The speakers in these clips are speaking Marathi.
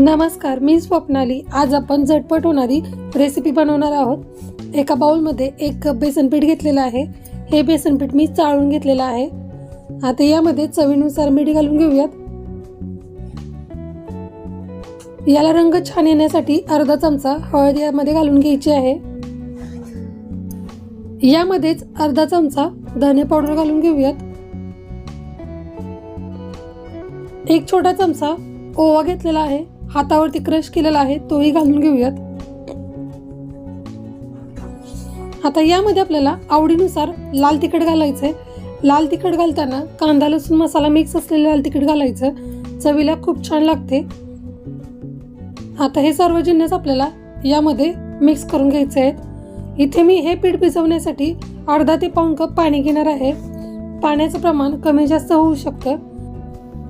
नमस्कार मी स्वप्नाली. आज आपण झटपट होणारी रेसिपी बनवणार आहोत. एका बाउलमध्ये एक कप बेसनपीठ घेतलेलं आहे. हे बेसनपीठ मी चाळून घेतलेलं आहे. आता यामध्ये चवीनुसार मीठ घालून घेऊयात. याला रंग छान येण्यासाठी अर्धा चमचा हळद यामध्ये घालून घ्यायची आहे. यामध्येच अर्धा चमचा धने पावडर घालून घेऊयात. एक छोटा चमचा ओवा घेतलेला आहे. हातावरती क्रश केलेला आहे तोही घालून घेऊयात. आता यामध्ये आपल्याला आवडीनुसार लाल तिखट घालायचं आहे लाल तिखट घालताना कांदा लसूण मसाला मिक्स असलेलं लाल तिखट घालायचं. चवीला खूप छान लागते. आता हे सर्व जिन्नस आपल्याला यामध्ये मिक्स करून घ्यायचे आहेत इथे मी हे पीठ भिजवण्यासाठी अर्धा ते पाऊण कप पाणी घेणार आहे. पाण्याचं प्रमाण कमी जास्त होऊ शकतं.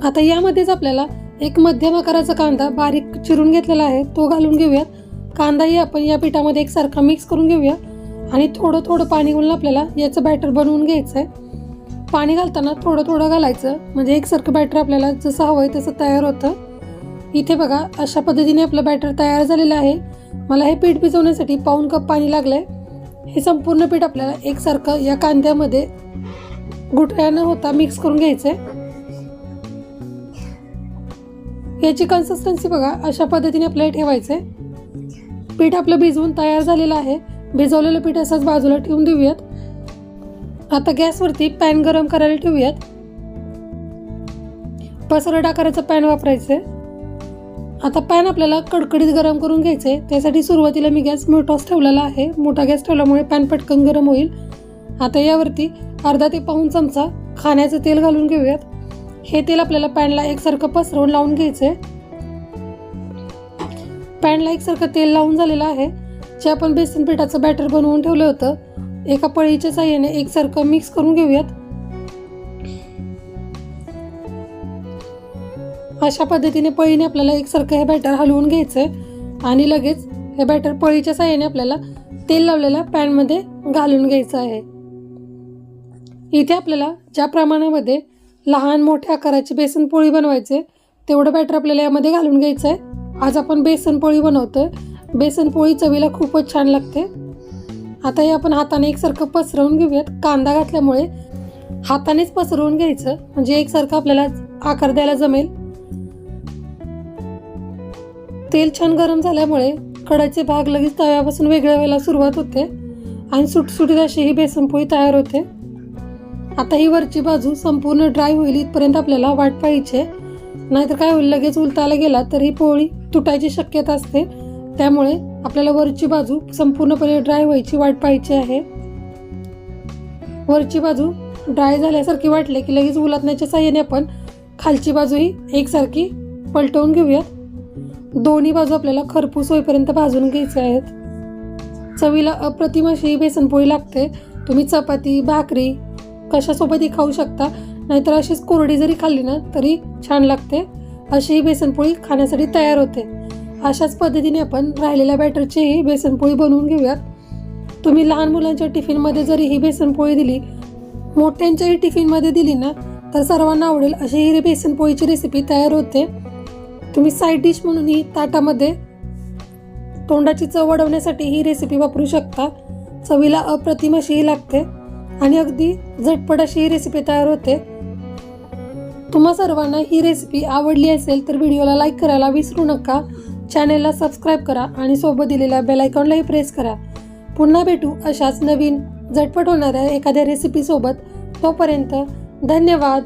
आता यामध्येच आपल्याला एक मध्यम आकाराचा कांदा बारीक चिरून घेतलेला आहे. तो घालून घेऊया. कांदाही आपण या पिठामध्ये एकसारखा मिक्स करून घेऊया. आणि थोडं थोडं पाणी घालून आपल्याला याचं बॅटर बनवून घ्यायचं आहे पाणी घालताना थोडं थोडं घालायचं. म्हणजे एकसारखं बॅटर आपल्याला जसं हवं आहे तसं तयार होतं. इथे बघा अशा पद्धतीने आपलं बॅटर तयार झालेलं आहे. मला हे पीठ भिजवण्यासाठी पाऊन कप पाणी लागलं आहे हे संपूर्ण पीठ आपल्याला एकसारखं या कांद्यामध्ये गुठळ्या न होता मिक्स करून घ्यायचं आहे याची कन्सिस्टन्सी बघा अशा पद्धतीने आपल्याला ठेवायचं. आहे पीठ आपलं भिजवून तयार झालेलं आहे. भिजवलेलं पीठ असंच बाजूला ठेवून देऊयात. आता गॅसवरती पॅन गरम करायला ठेवूयात. पसरट आकाराचं पॅन वापरायचं. आहे आता पॅन आपल्याला कडकडीत गरम करून घ्यायचं. आहे त्यासाठी सुरुवातीला मी गॅस मोठाच ठेवलेला आहे. मोठा गॅस ठेवल्यामुळे पॅन पटकन गरम होईल. आता यावरती अर्धा ते पाऊन चमचा खाण्याचं तेल घालून घेऊयात. हे तेल आपल्याला पॅनला एकसारखं पसरवून लावून घ्यायचं आहे पॅनला एकसारखं तेल लावून झालेलं आहे. जे आपण बेसन पिठाचं बॅटर बनवून ठेवलं होतं एका पळीच्या साह्याने एकसारखं मिक्स करून घेऊयात. अशा पद्धतीने पळीने आपल्याला एकसारखं हे बॅटर हलवून घ्यायचंय आणि लगेच हे बॅटर पळीच्या साह्याने आपल्याला तेल लावलेल्या पॅनमध्ये घालून घ्यायचं आहे. इथे आपल्याला ज्या प्रमाणामध्ये लहान मोठ्या आकाराची बेसनपोळी बनवायचे. तेवढं बॅटर आपल्याला यामध्ये घालून घ्यायचं आहे आज आपण बेसनपोळी बनवतोय. बेसनपोळी चवीला खूपच छान लागते. आता हे आपण हाताने एकसारखं पसरवून घेऊयात. कांदा घातल्यामुळे हातानेच पसरवून घ्यायचं. म्हणजे एकसारखं आपल्याला आकार द्यायला जमेल. तेल छान गरम झाल्यामुळे कडाचे भाग लगेच तव्यापासून वेगळ्या व्हायला सुरुवात होते. आणि सुटसुटीत अशी ही बेसनपोळी तयार होते. आता ही वरची बाजू संपूर्ण ड्राय होईल इथपर्यंत आपल्याला वाट पाहिजे नाहीतर काय होईल लगेच उलटायला गेला तर ही पोळी तुटायची शक्यता असते. त्यामुळे आपल्याला वरची बाजू संपूर्णपणे ड्राय व्हायची वाट पाहिजे आहे. वरची बाजू ड्राय झाल्यासारखी वाटले की लगेच उलटण्याच्या साह्याने आपण खालची बाजूही एकसारखी पलटवून घेऊयात. दोन्ही बाजू आपल्याला खरपूस होईपर्यंत भाजून घ्यायचे आहेत. चवीला अप्रतिम अशी बेसनपोळी लागते. तुम्ही चपाती भाकरी कशासोबतही खाऊ शकता. नाहीतर अशीच कोरडी जरी खाल्ली ना तरी छान लागते. अशी ही बेसनपोळी खाण्यासाठी तयार होते. अशाच पद्धतीने आपण राहिलेल्या बॅटरचीही बेसनपोळी बनवून घेऊयात. तुम्ही लहान मुलांच्या टिफिनमध्ये जरी ही बेसनपोळी दिली मोठ्यांच्याही टिफिनमध्ये दिली ना तर सर्वांना आवडेल अशी ही बेसनपोळीची रेसिपी तयार होते. तुम्ही साईड डिश म्हणून ही ताटामध्ये तोंडाची चव वाढवण्यासाठी ही रेसिपी वापरू शकता. चवीला अप्रतिम अशीही लागते. आणि अगदी झटपट अशी ही रेसिपी तयार होते. तुम्हा सर्वांना ही रेसिपी आवडली असेल तर व्हिडिओला लाईक करायला विसरू नका. चॅनेलला सबस्क्राईब करा आणि सोबत दिलेल्या बेलायकॉनलाही प्रेस करा. पुन्हा भेटू अशाच नवीन झटपट होणाऱ्या एखाद्या रेसिपीसोबत तोपर्यंत धन्यवाद.